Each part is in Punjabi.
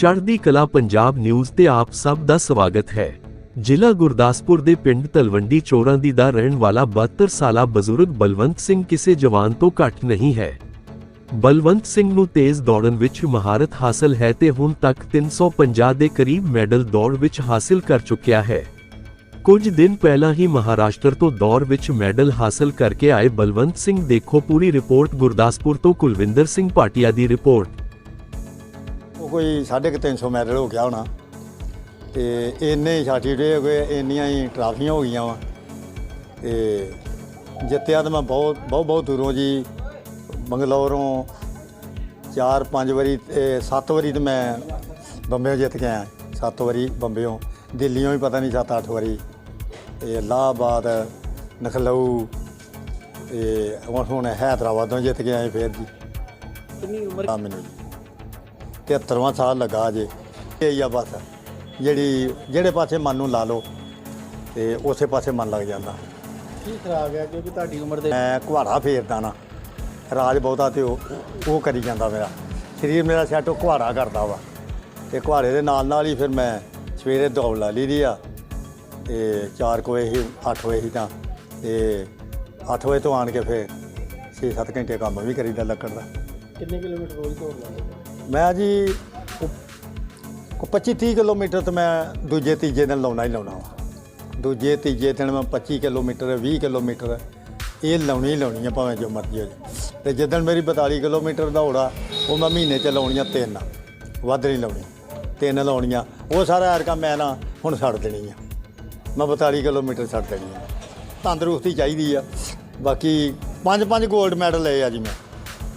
ਚੜ੍ਹਦੀ ਕਲਾ ਪੰਜਾਬ ਨਿਊਜ਼ ਤੇ ਆਪ ਸਭ ਦਾ ਸਵਾਗਤ ਹੈ। ਜ਼ਿਲ੍ਹਾ ਗੁਰਦਾਸਪੁਰ ਦੇ ਪਿੰਡ ਤਲਵੰਡੀ ਚੋਰਾਂ ਦੀ ਦਾ ਰਹਿਣ ਵਾਲਾ 72 ਸਾਲਾ ਬਜ਼ੁਰਗ ਬਲਵੰਤ ਸਿੰਘ ਕਿਸੇ ਜਵਾਨ ਤੋਂ ਘੱਟ ਨਹੀਂ ਹੈ। ਬਲਵੰਤ ਸਿੰਘ ਨੂੰ ਤੇਜ਼ ਦੌੜਨ ਵਿੱਚ ਮਹਾਰਤ ਹਾਸਲ ਹੈ ਤੇ ਹੁਣ ਤੱਕ 350 ਦੇ ਕਰੀਬ ਮੈਡਲ ਦੌੜ ਵਿੱਚ ਹਾਸਲ ਕਰ ਚੁੱਕਿਆ ਹੈ। ਕੁਝ ਦਿਨ ਪਹਿਲਾਂ ਹੀ ਮਹਾਰਾਸ਼ਟਰ ਤੋਂ ਦੌੜ ਵਿੱਚ ਮੈਡਲ ਹਾਸਲ ਕਰਕੇ ਆਏ ਬਲਵੰਤ ਸਿੰਘ ਦੇਖੋ ਪੂਰੀ ਰਿਪੋਰਟ ਗੁਰਦਾਸਪੁਰ ਤੋਂ ਕੁਲਵਿੰਦਰ ਸਿੰਘ ਭਾਟੀਆ ਦੀ ਰਿਪੋਰਟ। ਕੋਈ 350 ਮੈਡਲ ਹੋ ਗਿਆ ਹੋਣਾ। ਤੇ ਇੰਨੇ ਹੀ ਸਰਟੀਫਿਕੇਟ ਹੋ ਗਏ ਇੰਨੀਆਂ ਹੀ ਟਰਾਫੀਆਂ ਹੋ ਗਈਆਂ ਵਾ। ਤੇ ਜਿੱਤਿਆ ਤਾਂ ਮੈਂ ਬਹੁਤ ਬਹੁਤ ਬਹੁਤ ਦੂਰੋਂ ਜੀ ਬੰਗਲੌਰੋਂ ਚਾਰ ਪੰਜ ਵਾਰੀ ਤੇ ਸੱਤ ਵਾਰੀ ਤੇ ਮੈਂ ਬੰਬੇ ਜਿੱਤ ਕੇ ਆਇਆ। ਸੱਤ ਵਾਰੀ ਬੰਬੇੋਂ ਦਿੱਲੀੋਂ ਵੀ ਪਤਾ ਨਹੀਂ ਸੱਤ ਅੱਠ ਵਾਰੀ। ਤੇ ਇਲਾਹਾਬਾਦ ਨਖਲਊ ਤੇ ਹੁਣ ਹੁਣ ਹੈਦਰਾਬਾਦੋਂ ਜਿੱਤ ਕੇ ਆਏ ਫੇਰ ਜੀ। ਕਿੰਨੀ ਉਮਰ? ਆ ਮੈਨੂੰ 73ਵਾਂ ਸਾਲ ਲੱਗਾ ਜੇ। ਇਹ ਆ ਬਸ। ਜਿਹੜੀ ਜਿਹੜੇ ਪਾਸੇ ਮਨ ਨੂੰ ਲਾ ਲਓ ਤੇ ਉਸੇ ਪਾਸੇ ਮਨ ਲੱਗ ਜਾਂਦਾ। ਕੀ ਖਰਾਬ ਹੈ? ਕਿਉਂਕਿ ਤੁਹਾਡੀ ਉਮਰ ਦੇ ਮੈਂ ਕੁਹਾੜਾ ਫੇਰਦਾ ਨਾ। ਰਾਜ ਬਹੁਤਾ ਤੇ ਉਹ ਉਹ ਕਰੀ ਜਾਂਦਾ ਮੇਰਾ। ਸਰੀਰ ਮੇਰਾ ਸੈੱਟ ਉਹ ਕੁਹਾੜਾ ਕਰਦਾ ਵਾ। ਤੇ ਕੁਹਾੜੇ ਦੇ ਨਾਲ ਨਾਲ ਹੀ ਫਿਰ ਮੈਂ ਸਵੇਰੇ ਦੌੜ ਲਾ ਲਈ ਦੀ ਆ। ਤੇ 4 ਵਜੇ ਹੀ 8 ਵਜੇ ਹੀ ਤਾਂ। ਤੇ 8 ਵਜੇ ਤੋਂ ਆਣ ਕੇ ਫਿਰ 6-7 ਘੰਟੇ ਕੰਮ ਵੀ ਕਰੀਦਾ ਲੱਕੜ ਦਾ। ਕਿੰਨੇ ਕਿਲੋਮੀਟਰ ਰੋਜ਼ ਦੌੜ ਲਾਉਂਦੇ ਮੈਂ ਜੀ ਕੋ 25 30 ਕਿਲੋਮੀਟਰ ਤੇ ਮੈਂ ਦੂਜੇ ਤੀਜੇ ਦਿਨ ਲਾਉਣਾ ਹੀ ਲਾਉਣਾ ਵਾ। ਦੂਜੇ ਤੀਜੇ ਦਿਨ ਮੈਂ 25 ਕਿਲੋਮੀਟਰ 20 ਕਿਲੋਮੀਟਰ, ਇਹ ਲਾਉਣੀ ਹੀ ਲਾਉਣੀ ਆ ਭਾਵੇਂ ਜੋ ਮਰਜ਼ੀ ਹੋ ਜਾਏ। ਤੇ ਜਿੱਦਣ ਮੇਰੀ 42 ਕਿਲੋਮੀਟਰ ਦੌੜਾ ਉਹ ਮੈਂ ਮਹੀਨੇ ਚ ਲਾਉਣੀਆਂ ਤਿੰਨ ਵੱਧ ਨਹੀਂ ਲਾਉਣੀ। ਤਿੰਨ ਲਾਉਣੀਆਂ। ਉਹ ਸਾਰਾ ਐਰਕਾ ਮੈਂ ਨਾ ਹੁਣ ਛੱਡ ਦੇਣੀ ਆ। ਮੈਂ 42 ਕਿਲੋਮੀਟਰ ਛੱਡ ਦੇਣੀ ਆ। ਤੰਦਰੁਸਤੀ ਚਾਹੀਦੀ ਆ। ਬਾਕੀ ਪੰਜ ਪੰਜ 골ਡ ਮੈਡਲ ਲਏ ਆ ਜੀ ਮੈਂ।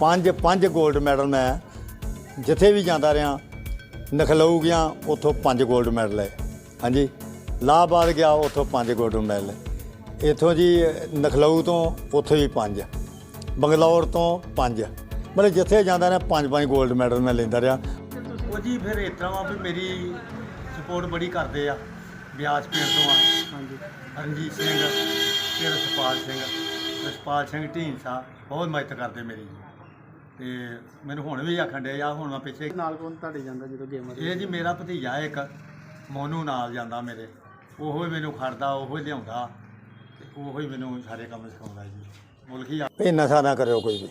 ਪੰਜ ਪੰਜ 골ਡ ਮੈਡਲ ਮੈਂ ਜਿੱਥੇ ਵੀ ਜਾਂਦਾ ਰਿਹਾ ਨਖਲਊ ਗਿਆ ਉੱਥੋਂ ਪੰਜ ਗੋਲਡ ਮੈਡਲ ਹੈ ਹਾਂਜੀ ਲਾਹਬਾਦ ਗਿਆ ਉੱਥੋਂ ਪੰਜ ਗੋਲਡ ਮੈਡਲ ਇੱਥੋਂ ਜੀ ਨਖਲਊ ਤੋਂ ਉੱਥੋਂ ਹੀ ਪੰਜ ਬੰਗਲੌਰ ਤੋਂ ਪੰਜ। ਮਤਲਬ ਜਿੱਥੇ ਜਾਂਦਾ ਰਿਹਾ ਪੰਜ ਪੰਜ ਗੋਲਡ ਮੈਡਲ ਮੈਂ ਲੈਂਦਾ ਰਿਹਾ। ਉਹ ਜੀ ਫਿਰ ਇਸ ਤਰ੍ਹਾਂ ਵਾ ਵੀ ਮੇਰੀ ਸਪੋਰਟ ਬੜੀ ਕਰਦੇ ਆ ਬਿਆਸ ਪੀਰ ਤੋਂ ਆ। ਹਾਂਜੀ। ਰਣਜੀਤ ਸਿੰਘ ਫਿਰ ਰਸਪਾਲ ਸਿੰਘ। ਰਸਪਾਲ ਸਿੰਘ ਢੀਂਸਾ ਬਹੁਤ ਮਦਦ ਕਰਦੇ ਮੇਰੀ ਤੇ ਮੈਨੂੰ ਹੁਣ ਵੀ ਆਖਣ ਡਿਆ ਆ ਹੁਣ ਮੈਂ ਪਿੱਛੇ ਨਾਲ ਕੋਣ ਤੁਹਾਡੇ ਜਾਂਦਾ ਜਦੋਂ ਗੇਮ ਇਹ ਜੀ ਮੇਰਾ ਭਤੀਜਾ ਇੱਕ ਮੋਨੂ ਨਾਲ ਜਾਂਦਾ ਮੇਰੇ। ਉਹੋ ਹੀ ਮੈਨੂੰ ਖੜਦਾ ਉਹੋ ਹੀ ਲਿਆਉਂਦਾ ਤੇ ਉਹੋ ਹੀ ਮੈਨੂੰ ਸਾਰੇ ਕੰਮ ਸਿਖਾਉਂਦਾ ਜੀ। ਮੁਲਕੀ ਇਹ ਨਸ਼ਾ ਨਾ ਕਰਿਓ ਕੋਈ ਵੀ।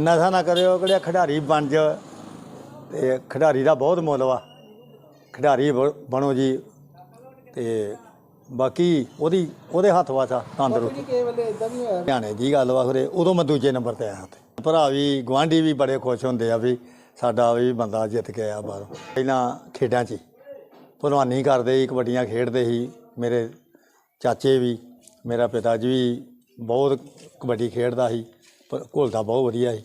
ਨਸ਼ਾ ਨਾ ਕਰਿਓ ਕਿਹੜਾ ਖਿਡਾਰੀ ਬਣ ਜਾ ਤੇ ਖਿਡਾਰੀ ਦਾ ਬਹੁਤ ਮੁੱਲ ਵਾ। ਖਿਡਾਰੀ ਬ- ਬਣੋ ਜੀ। ਤੇ ਬਾਕੀ ਉਹਦੀ ਉਹਦੇ ਹੱਥ ਵਾਸਾ ਤੰਦਰੁਸਤ। ਕਿਸੇ ਵੇਲੇ ਇਦਾਂ ਵੀ ਹੋਇਆ। ਹਰਿਆਣੇ ਦੀ ਗੱਲ ਵਾ ਖਰੇ ਉਦੋਂ ਮੈਂ ਦੂਜੇ ਨੰਬਰ ਤੇ ਆਇਆ ਤੇ ਭਰਾ ਵੀ ਗਵਾਂਢੀ ਵੀ ਬੜੇ ਖੁਸ਼ ਹੁੰਦੇ ਆ ਵੀ ਸਾਡਾ ਵੀ ਬੰਦਾ ਜਿੱਤ ਕੇ ਆਇਆ ਬਾਹਰੋਂ। ਪਹਿਲਾਂ ਖੇਡਾਂ 'ਚ ਭਲਵਾਨੀ ਕਰਦੇ ਸੀ ਕਬੱਡੀਆਂ ਖੇਡਦੇ ਸੀ। ਮੇਰੇ ਚਾਚੇ ਵੀ ਮੇਰਾ ਪਿਤਾ ਜੀ ਵੀ ਬਹੁਤ ਕਬੱਡੀ ਖੇਡਦਾ ਸੀ ਪਰ ਘੁਲਦਾ ਬਹੁਤ ਵਧੀਆ ਸੀ।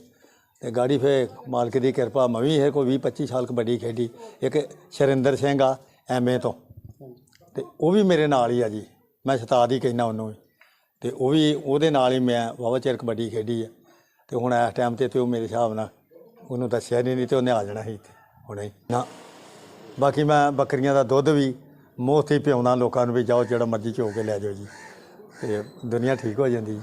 ਤੇ ਗਾੜੀ ਫੇ ਮਾਲਕ ਦੀ ਕਿਰਪਾ ਮੈਂ ਵੀ ਇਹ ਕੋਈ 20 25 ਸਾਲ ਕਬੱਡੀ ਖੇਡੀ। ਇੱਕ ਸ਼ਰਿੰਦਰ ਸਿੰਘ ਆ ਐਮਏ ਤੋਂ। ਤੇ ਉਹ ਵੀ ਮੇਰੇ ਨਾਲ ਹੀ ਆ ਜੀ। ਮੈਂ ਸ਼ਤਾਦ ਹੀ ਕਹਿੰਦਾ ਉਹਨੂੰ ਵੀ। ਤੇ ਉਹ ਵੀ ਉਹਦੇ ਨਾਲ ਹੀ ਮੈਂ ਵਾਹਵਾ ਚਿਰ ਕਬੱਡੀ ਖੇਡੀ ਆ। ਤੇ ਹੁਣ ਇਸ ਟਾਈਮ ਤੇ ਤੇ ਉਹ ਮੇਰੇ ਹਿਸਾਬ ਨਾਲ ਉਹਨੂੰ ਦੱਸਿਆ ਨਹੀਂ ਨਹੀਂ ਤੇ ਉਹਨੇ ਆ ਜਾਣਾ ਸੀ ਇੱਥੇ, ਹੁਣੇ ਨਾ। ਬਾਕੀ ਮੈਂ ਬੱਕਰੀਆਂ ਦਾ ਦੁੱਧ ਵੀ ਮੁਫਤ ਹੀ ਪਿਆਉਂਦਾ ਲੋਕਾਂ ਨੂੰ ਵੀ ਜਾਓ, ਜਿਹੜਾ ਮਰਜ਼ੀ ਚੋ ਕੇ ਲੈ ਜਾਓ ਜੀ। ਤੇ ਦੁਨੀਆ ਠੀਕ ਹੋ ਜਾਂਦੀ ਜੀ।